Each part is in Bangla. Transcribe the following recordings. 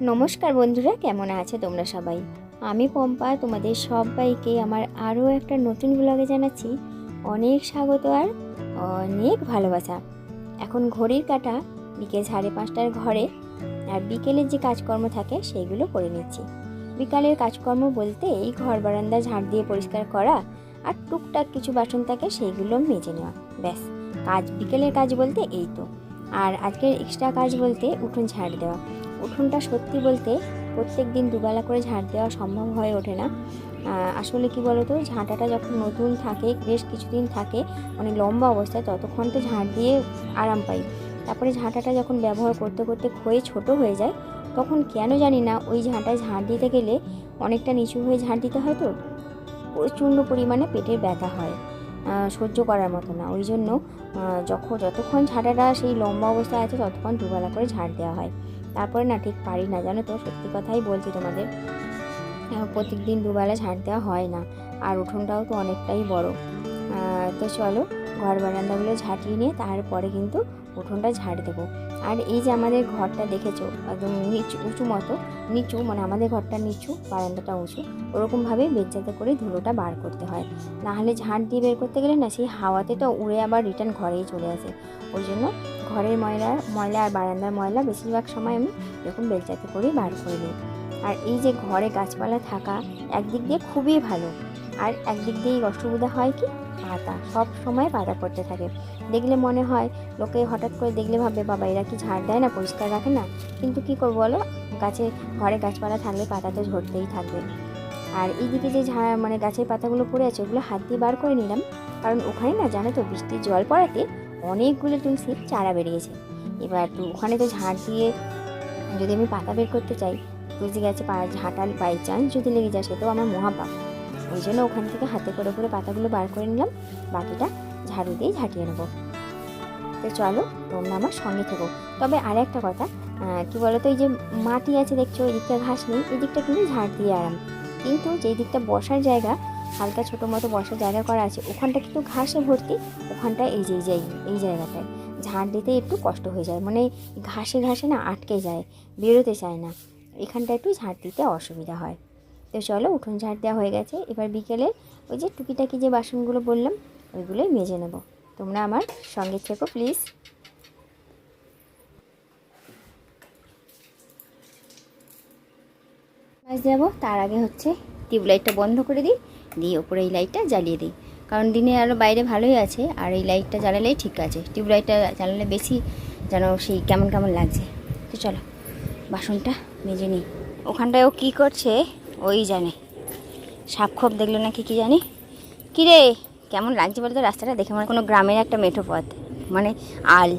নমস্কার বন্ধুরা, কেমন আছে তোমরা সবাই? আমি পম্পা, তোমাদের সবাইকে আমার আরও একটা নতুন ব্লগে জানাচ্ছি অনেক স্বাগত আর অনেক ভালোবাসা। এখন ঘড়ির কাটা, বিকেল সাড়ে পাঁচটার ঘরে, আর বিকেলের যে কাজকর্ম থাকে সেইগুলো করে নিচ্ছি। বিকালের কাজকর্ম বলতে এই ঘর বারান্দা ঝাড় দিয়ে পরিষ্কার করা আর টুকটাক কিছু বাসন থাকে সেইগুলো মেজে নেওয়া। ব্যাস, কাজ বিকেলের কাজ বলতে এই তো। আর আজকের এক্সট্রা কাজ বলতে উঠোন ঝাড় দেওয়া। উঠোনটা সত্যি বলতে প্রত্যেক দিন দুবেলা করে ঝাঁট দেওয়া সম্ভব হয়ে ওঠে না। আসলে কি বলতো, ঝাঁটাটা যখন নতুন থাকে, বেশ কিছুদিন থাকে মানে লম্বা অবস্থায়, ততক্ষণ তো ঝাঁট দিয়ে আরাম পাই। তারপরে ঝাঁটাটা যখন ব্যবহার করতে করতে ক্ষয়ে ছোট হয়ে যায়, তখন কেন জানি না ওই ঝাঁটায় ঝাঁট দিতে গেলে অনেকটা নিচু হয়ে ঝাঁট দিতে হয় তো, প্রচণ্ড পরিমাণে পেটের ব্যথা হয় সহ্য করার মতো না। ওই জন্য যখন যতক্ষণ ঝাঁটাটা সেই লম্বা অবস্থায় আছে, ততক্ষণ দুবেলা করে ঝাঁট দেওয়া হয়। তারপরে না ঠিক পারি না, জানো তো? সত্যি কথাই বলছি তোমাদের। প্রত্যেকদিন দুবেলা ঝাড় দেওয়া হয় না, আর উঠোনটাও তো অনেকটাই বড়। তো চলো, ঘর বারান্দাগুলো ঝাঁটিয়ে নিয়ে তারপরে কিন্তু উঠোনটা ঝাড় দেবো। আর এই যে আমাদের ঘরটা দেখেছ, একদম নিচু, উঁচু মতো, নিচু মানে আমাদের ঘরটা নিচু, বারান্দাটা উঁচু, ওরকমভাবে বেজ্জাতে করে ধুলোটা বার করতে হয়। নাহলে ঝাড় দিয়ে বের করতে গেলে না সেই হাওয়াতে তো উড়ে আবার রিটার্ন ঘরেই চলে আসে। ওই জন্য ঘরের ময়লা ময়লা আর বারান্দার ময়লা বেশিরভাগ সময় আমি এরকম বেলচাতে করেই বার করে নিই। আর এই যে ঘরে গাছপালা থাকা একদিক দিয়ে খুবই ভালো। আর একদিক দিয়েই অসুবিধা হয় কি? পাতা। সব সময় পাতা পড়তে থাকে। দেখলে মনে হয় লোকে হঠাৎ করে দেখলে ভাবে বাবা, এরা কি ঝাড় দেয় না, পরিষ্কার রাখে না? কিন্তু কি করব বলো? গাছে, ঘরে গাছপালা থাকলে পাতা তো ঝরতেই থাকবে। আর এইদিকে যে ঝাড় মানে গাছের পাতাগুলো পড়ে আছে, ওগুলো হাত দিয়ে বার করে নিলাম। কারণ ওখানে না, জানো তো, বৃষ্টির জল পড়াতে অনেকগুলো তুলসীর চারা বেরিয়েছে। এবার তো ওখানে তো ঝাড় দিয়ে যদি আমি পাতা বের করতে চাই, তুলসী গাছে ঝাঁটাল বাই চান্স যদি লেগে যায় সেটাও আমার মহাপাপ। ওই জন্য ওখান থেকে হাতে করে করে পাতাগুলো বার করে নিলাম। বাকিটা ঝাড়ু দিয়ে ঝাঁটিয়ে নেব। তো চলো, তোমরা আমার সঙ্গে থেকো। তবে আর একটা কথা কি বলো তো এই যে মাটি আছে দেখছ এই দিকটা ঘাস নেই, এই দিকটা কিন্তু ঝাড় দিয়ে আরাম। কিন্তু যেই দিকটা বসার জায়গা, হালকা ছোটো মতো বসার জায়গা করা আছে, ওখানটা কিন্তু ঘাসে ভর্তি ওখানটা এই যে এই যে, এই জায়গাটায়। ঝাড় দিতে একটু কষ্ট হয়ে যায় মানে ঘাসে ঘাসে না আটকে যায়, বেরোতে চায় না। এখানটা একটু ঝাড় দিতে অসুবিধা হয়। তো চলো উঠোন ঝাড় দেওয়া হয়ে গেছে। এবার বিকেলে ওই যে টুকিটাকি যে বাসনগুলো বললাম, ওইগুলোই মেজে নেব। তোমরা আমার সঙ্গে থেকো, প্লিজ। মাছ যাব তার আগে হচ্ছে টিউবলাইটটা বন্ধ করে দিই, দিয়ে ওপরে এই লাইটটা জ্বালিয়ে দিই। কারণ দিনে আরও বাইরে ভালোই আছে, আর এই লাইটটা জ্বালালেই ঠিক আছে। টিউবলাইটটা জ্বালালে বেশি যেন সেই কেমন কেমন লাগছে। তো চলো, বাসনটা মেজে নিই। ওখানটায় ও কী করছে? ওই জানে। সাপ খোপ দেখল নাকি কি জানি? কী রে কেমন লাগছে বলতো রাস্তাটা? দেখে মানে কোনো গ্রামের একটা মেঠো পথ। মানে আল।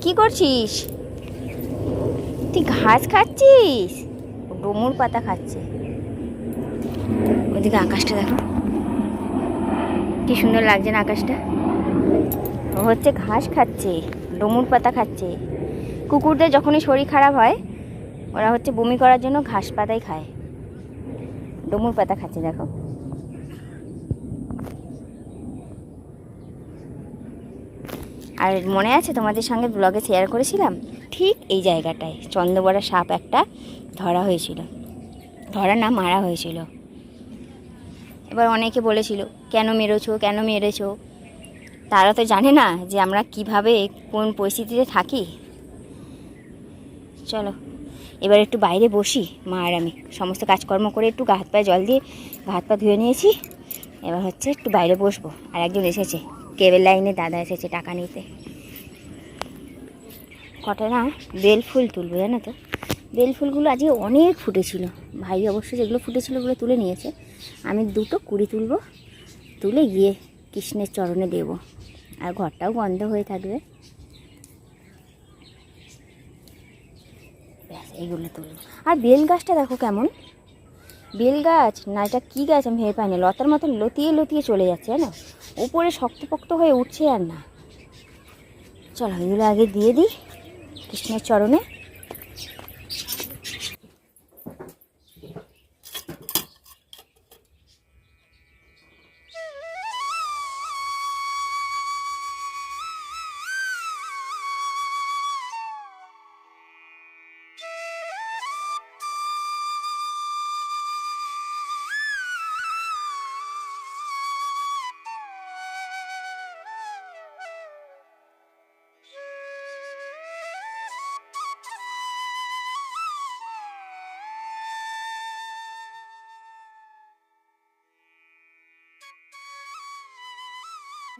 কি করছিস? তুই ঘাস খাচ্ছিস? ডমুর পাতা খাচ্ছে। ওদিকে আকাশটা দেখো। কি সুন্দর লাগছে না আকাশটা? ও হচ্ছে ঘাস খাচ্ছে, ডমুর পাতা খাচ্ছে। কুকুরদের যখনই শরীর খারাপ হয়, ওরা হচ্ছে বমি করার জন্য ঘাস পাতাই খায়। ডমুর পাতা খাচ্ছে, দেখো। আর মনে আছে তোমাদের সঙ্গে ব্লগে শেয়ার করেছিলাম? ঠিক এই জায়গাটায়, চন্দ্রবড়া সাপ একটা ধরা হয়েছিল। ধরা না মারা হয়েছিল। এবার অনেকে বলেছিল, কেন মেরেছো? কেন মেরেছো? তারা তো জানে না যে আমরা কীভাবে, কোন পরিস্থিতিতে থাকি। চলো। এবার একটু বাইরে বসি। মা আর আমি সমস্ত কাজকর্ম করে একটু গা হাত পায়ে জল দিয়ে গা হাত পা ধুয়ে নিয়েছি। এবার হচ্ছে একটু বাইরে বসবো। আর একজন এসেছে, কেবেল লাইনে দাদা এসেছে টাকা নিতে। কটা না বেল ফুল তুলবো জানো তো? বেল ফুলগুলো আজকে অনেক ফুটেছিল। ভাই অবশ্য যেগুলো ফুটেছিল ওগুলো তুলে নিয়েছে। আমি দুটো কুড়ি তুলবো, তুলে গিয়ে কৃষ্ণের চরণে দেব। আর ঘরটাও বন্ধ হয়ে থাকবে। ব্যাস তুলি আর বেল গাছটা দেখো কেমন। বেল গাছ, না, এটা কী গাছ আমি ভেবে পাইনি। লতার মতো লতিয়ে লতিয়ে চলে যাচ্ছে না উপরে শক্তপোক্ত হয়ে উঠছে আর না। চলো, এগুলো আগে দিয়ে দিই কৃষ্ণের চরণে।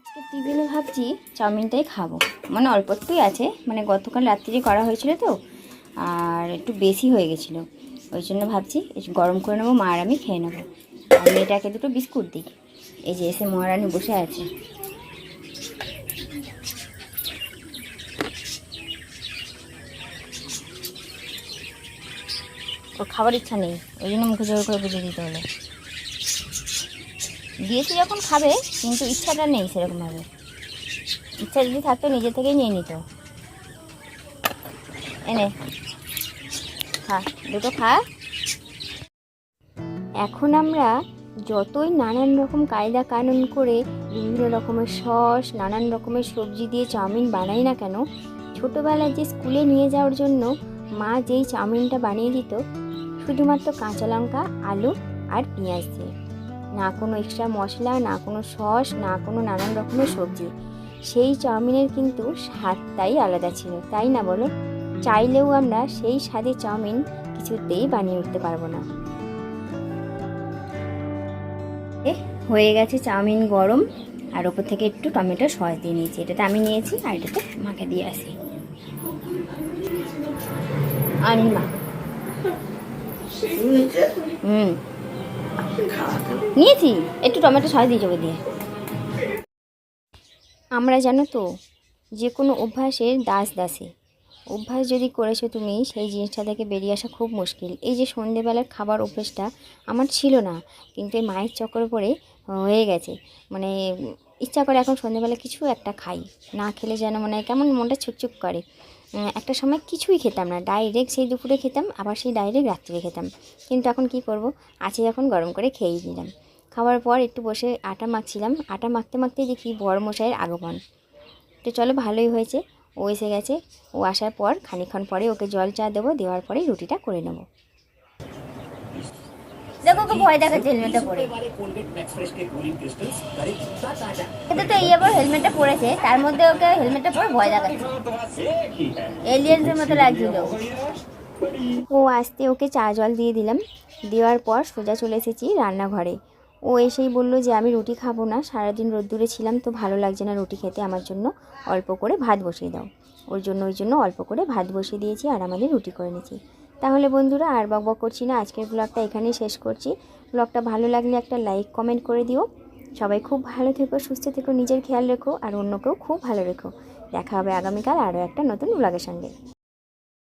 আজকে টিফিনে ভাবছি চাউমিনটাই খাব। মানে অল্প একটুই আছে মানে গতকাল রাত্রিরে করা হয়েছিল তো, আর একটু বেশি হয়ে গেছিল। ওই জন্য ভাবছি গরম করে নেব, মা আর আমি খেয়ে নেব। আর মেয়েটাকে দুটো বিস্কুট দিই। এই যে এসে মহারানী বসে আছে। ওর খাবার ইচ্ছা নেই, ওই জন্য মুখে জোর করে বুঝিয়ে দিতে হলো। দিয়েছি যখন খাবে, কিন্তু ইচ্ছাটা নেই সেরকমভাবে। ইচ্ছা যদি থাকতো, নিজে থেকেই নিয়ে নিত। এনে খা, দুটো খা। এখন আমরা যতই নানান রকম কায়দা কানুন করে বিভিন্ন রকমের সস, নানান রকমের সবজি দিয়ে চাউমিন বানাই না কেন, ছোটোবেলায় যে স্কুলে নিয়ে যাওয়ার জন্য মা যেই চাউমিনটা বানিয়ে দিত, শুধুমাত্র কাঁচা লঙ্কা, আলু আর পেঁয়াজ দিয়ে। না কোনো এক্সট্রা মশলা না কোনো সস না কোনো নানান রকমের সবজি। সেই চাউমিনের কিন্তু স্বাদটাই আলাদা ছিল তাই না বলো? চাইলেও আমরা সেই স্বাদে চাউমিন কিছুতেই বানিয়ে উঠতে পারব না। এ, হয়ে গেছে চাউমিন গরম। আর ওপর থেকে একটু টমেটো সস দিয়ে নিয়েছি। এটাতে আমি নিয়েছি আর এটাতে মাকে দিয়ে আসি। আনি মা হুম। নিয়েছি। একটু টমেটো সস দিয়ে যাব দিয়ে। আমরা জানো তো, যে কোনো অভ্যাসের দাস দাসে। অভ্যাস যদি করেছ তুমি, সেই জিনিসটা থেকে বেরিয়ে আসা খুব মুশকিল। এই যে সন্ধেবেলার খাবার অভ্যেসটা আমার ছিল না, কিন্তু এই মায়ের চক্করে পড়ে হয়ে গেছে। মানে ইচ্ছা করে এখন সন্ধেবেলা কিছু একটা খাই। না খেলে যেন মানে কেমন মনটা ছুকছুক করে। একটা সময় কিছুই খেতাম না। ডাইরেক্ট সেই দুপুরে খেতাম, আবার সেই ডাইরেক্ট রাত্রে খেতাম। কিন্তু এখন কি করব? আছে যখন গরম করে খেয়েই নিলাম। খাওয়ার পর একটু বসে আটা মাখছিলাম। আটা মাখতে মাখতেই দেখি বড় মশাইয়ের আগমন। তো চলো ভালোই হয়েছে। ও এসে গেছে। ও আসার পর খানিক্ষণ পরে ওকে জল চা দেবো, দেওয়ার পরেই রুটিটা করে নেব। দেখো ওকে ভয় দেখাচ্ছে হেলমেটটা পরে। কিন্তু তো এই আবার হেলমেটটা পরেছে তার মধ্যে ওকে হেলমেটটা পরে ভয় দেখাচ্ছে। এলিয়েন্সের মতো লাগছিল ও আসতে ওকে চা জল দিয়ে দিলাম। দেওয়ার পর সোজা চলে এসেছি রান্নাঘরে। ও এসেই বলল যে আমি রুটি খাব না। সারাদিন রোদ্দুরে ছিলাম তো ভালো লাগছে না রুটি খেতে। আমার জন্য অল্প করে ভাত বসিয়ে দাও। ওর জন্য ওই জন্য অল্প করে ভাত বসিয়ে দিয়েছি আর আমাদের রুটি করে নিয়েছি। তাহলে বন্ধুরা আর বক বক করছি না, আজকের ব্লগটা এখানেই শেষ করছি। ব্লগটা ভালো লাগলে একটা লাইক কমেন্ট করে দিও। সবাই খুব ভালো থেকো, সুস্থ থেকো, নিজের খেয়াল রেখো, আর অন্যকেও খুব ভালো রেখো। দেখা হবে আগামীকাল আরও একটা নতুন ব্লগের সঙ্গে।